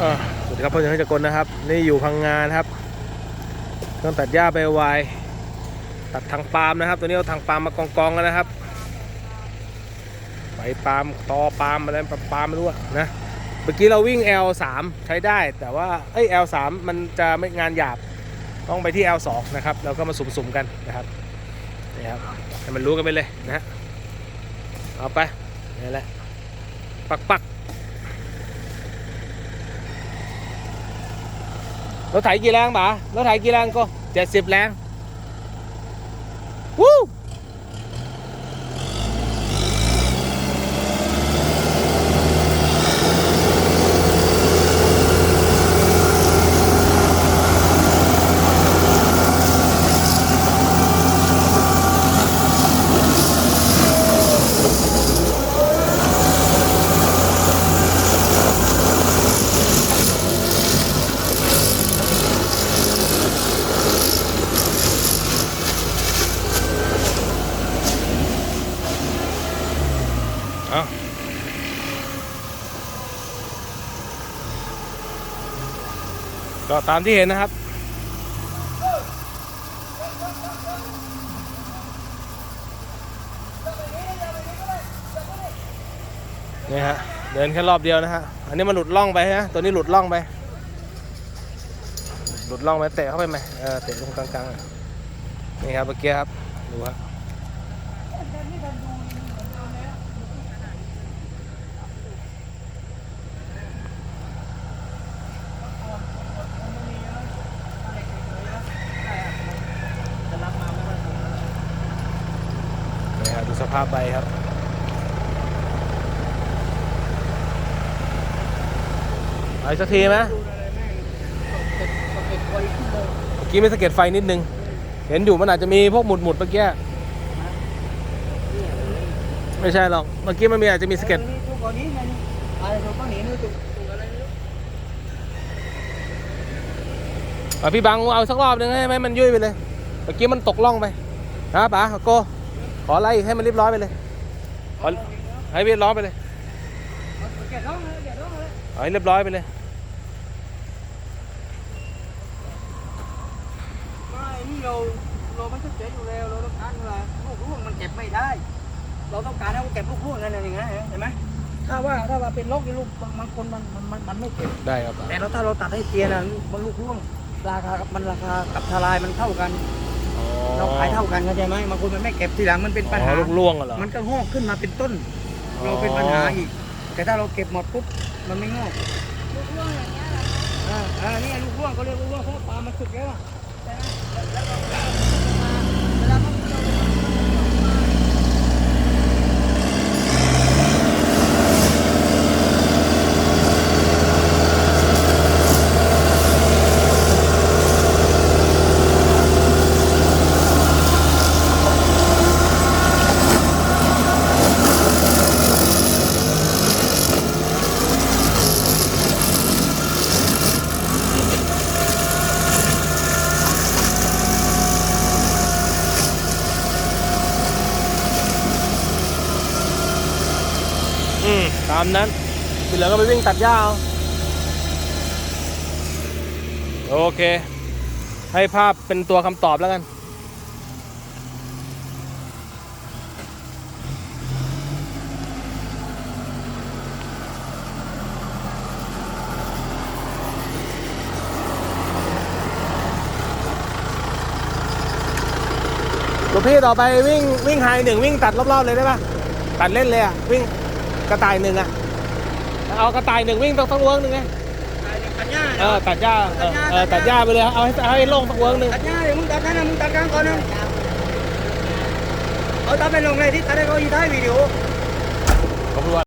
สวัสดีครับพ่อจักรกลนะครับ นี่อยู่พังงานครับต้องตัดหญ้าใบวายตัดทางปาล์มนะครับ ตัวนี้เอาทางปาล์มมากองกองๆกันนะครับใบปาล์มตอปาล์มอะไรปาล์มไม่รู้อะนะเมื่อกี้เราวิ่ง L3 ใช้ได้ แต่ว่าเอ้ย L3 มันจะไม่งานหยาบต้องไปที่ L2 นะครับแล้วก็มาสุ่มๆกันนะครับนี่ครับให้มันรู้กันไปเลยนะเอาไปนี่แหละปักปักๆ รถไถกี่แรงบ่ารถไถกี่แรงก็เจ็ดสิบแรงวู้ ก็ตามที่เห็นนะครับ นี่ฮะ เดินแค่รอบเดียวนะฮะ อันนี้มันหลุดล่องไปฮะ ตัวนี้หลุดล่องไป หลุดล่องไปเตะเข้าไปไหมเออเตะตรงกลางๆ นี่ครับเมื่อกี้ครับ ดูฮะนี่ครับดู สภาพใบครับเอาอีกสักทีไหมเมื่อกี้ไม่สะเก็ดไฟนิดนึง เห็นอยู่มันอาจจะมีพวกหมุดหมุดๆเมื่อกี้ ไม่ใช่หรอก เมื่อกี้มันมีอาจจะมีสะเก็ดทุกคนนี้ไอพี่บังเอาสักรอบหนึงให้ไหมมันยุ่ยไปเลย เมื่อกี้มันตกล่องไปนะป๋าโก ขอไล่อีกให้มันเรียบร้อยไปเลยขอให้เรียบร้อยไปเลยแกะร้องเลยแกะร้องเลยเอาให้เรียบร้อยไปเลยไม่นี่เราเราไม่ต้องเก็บอยู่แล้วเราต้องการอะไรลูกร่วงมันเก็บไม่ได้ เราต้องการให้มันเก็บลูกร่วงนั่นเองนะเห็นไหมถ้าว่าถ้าว่าเป็นโรคที่ลูกบางบางคนมันมันมันมันไม่เก็บได้ครับป๋าแต่เราถ้าเราตัดให้เตียนอะมันลูกร่วงราคามันราคากับทลายมันเท่ากัน เราขายเท่ากันเข้าใจไหมบางคนมันไม่เก็บทีหลังมันเป็นปัญอ๋หาอลูกล่วงอะเหรอมันก็งอกขึ้นมาเป็นต้น เราเป็นปัญหาอีก แต่ถ้าเราเก็บหมดปุ๊บมันไม่งอกลูกร่วงอย่างเงี้ยเหรออ่าอ่านี่ลูกร่วงเขาเรียกลูกร่วงเพราะว่าปลามันสุกแล้วอะเวลาเขาเรา อืมตามนั้นที่เหลือก็ไปวิ่งตัดหญ้าเอาโอเค ให้ภาพเป็นตัวคำตอบแล้วกันลูกพี่ต่อไปวิ่งวิ่งไฮหนึ่งวิ่งตัดรอบๆเลยได้ปะตัดเล่นเลยอะวิ่ง กระต่ายหนึ่งอะ เอากระต่ายหนึ่งวิ่งต้องต้องเวิร์กหนึ่งไงตัดหญ้าเออตัดหญ้าเออเออตัดหญ้าไปเลยเอาให้เอาให้โล่งสักเวิร์กหนึ่งตัดหญ้าเดี๋ยวมึงตัดนั่นนะมึงตัดกลางก่อนนะเอาตัดไปลงเลยที่ตัดได้ก็ยีท้ายวิดีโอผมรู้ว่า